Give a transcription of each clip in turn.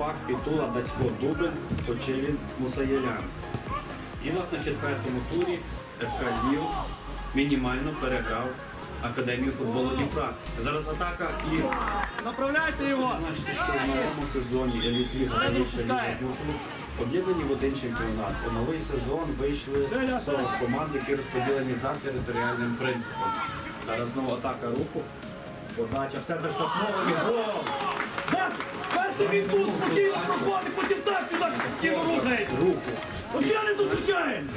Шпак, Пітула, Дацько, Дубль, Точилін, Мусаєлян. І нас на четвертому турі ФК Львів мінімально переграв Академію футболу Дніпра. Зараз атака і Направляйте його! Значить, що в новому сезоні елітліга та ліга об'єднані в один чемпіонат. У новий сезон вийшли 40 команд, які розподілені за територіальним принципом. Зараз знову атака руху. Подача в центр штрафного і гол! Так! Він тут спокійно проходить, потім так сюди спокійно рухає! Я не зустрічаємо!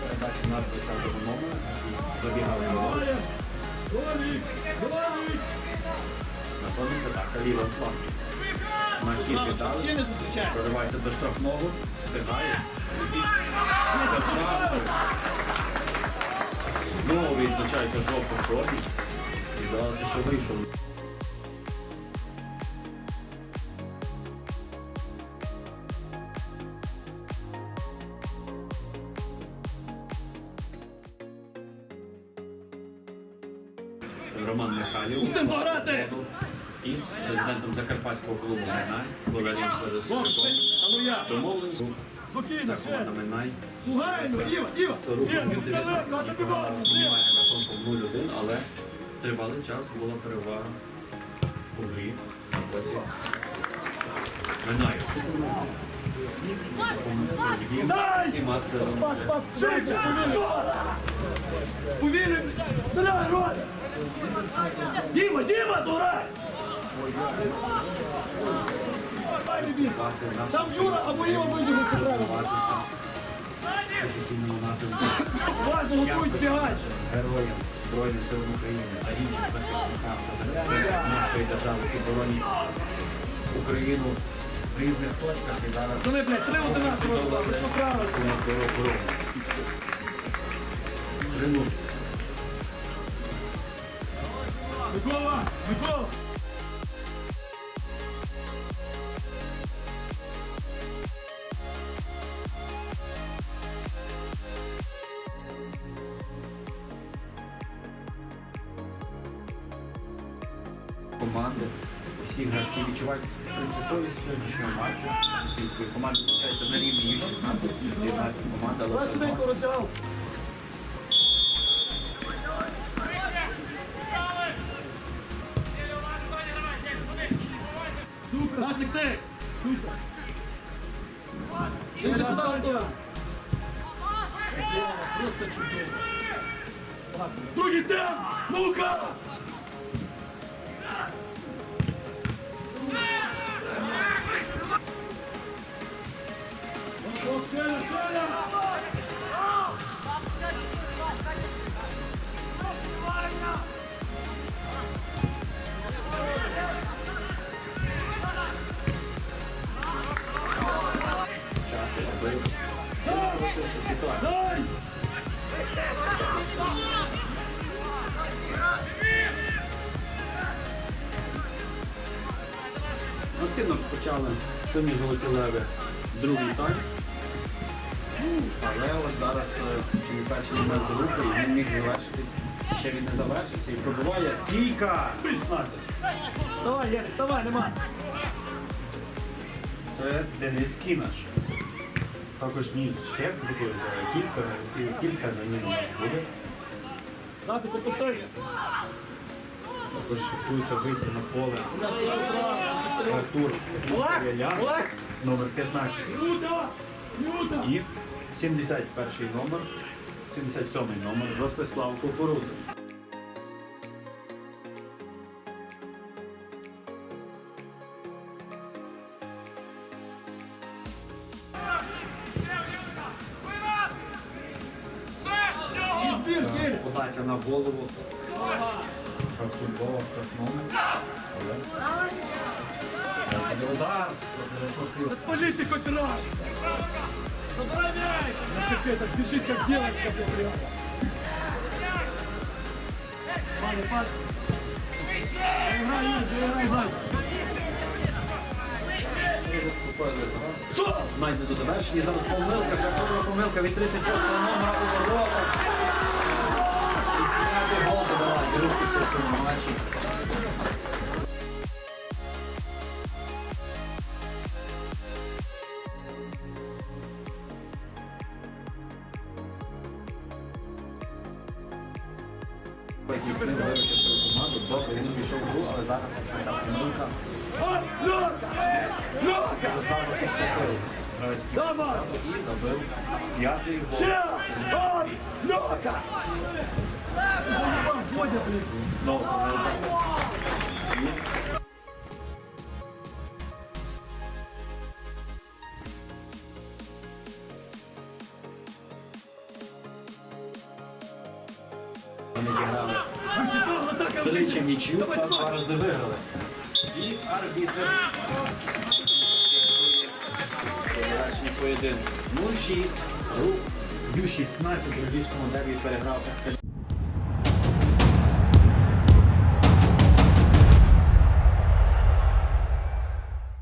Передача на 20 номера. Забігали лівим флангом. На не зустрічаємо! Проривається до штрафного, встигає. Знову відзначається жовто-чорний. І здавалося, що вийшов. Роман Михайлів. Устим дограти! Із президентом Закарпатського клубу Минай, Валерієм я! Домовленість за ще! команда Минай. Шугайно! Діва, діва! З рухом Діва, від 19 вперед, і забивай, програла знімає рахунком 0-1, але тривалий час була перевага у грі на боці Минаю. Всіма силами! Діма, Діма, дограй! Там Юра або Іва вийде на центральну. розвиватися в напрямку Важно, готують бігати. героям Збройних сил України та іншим захисникам та захисникам нашої держави, боронять Україну в різних точках і зараз Вони, блядь, три одинаково розбавили, що правильно. Микола, Микола! Команди. Усі гравці відчувають принциповість сьогоднішнього матчу. Оскільки команда зустрічається на рівні Ю-16, Ю-19 команда, але все одно! Настик, ти! Супер! Ще туди, Антон! Просто чудово! Другий темп! Ну-ка! Активно розпочали сьогодні золоті леви другий тайм. Але от зараз е, чи не перший момент руху, і він міг завершитись. Ще він не завершився і пробиває стійка! 16. Давай, Єрик, давай, нема! Це Денис Кінаш. Також ні, ще буде кілька, кілька замін у нас буде. Настик, попустой! також готуються вийти на поле Артур Савіля, номер 15 і 71 номер, 77 номер Ростислав Кукурудза. Подача на голову. В штрафному. Але... Це удар. Свалите хоть раз! Мяч! Ну как это, бежит как девочка, блядь, прям. Пане, пане. Играй, играй, играй. Спокійно до завершення. Зараз помилка, жахлива помилка від 36 номера у воротах. І п'ятий гол забиває. Рухи в цьому матчі. Який Смит виручив свою команду, добре, він увійшов в гру, але зараз така помилка. Заставив посадив гравець Давай! і забив п'ятий гол. Знову Вони зіграли тричі нічю та два рази виграли. І арбітр поєдинок. 0-6. Рух Ю-16 у львівському дербі переграв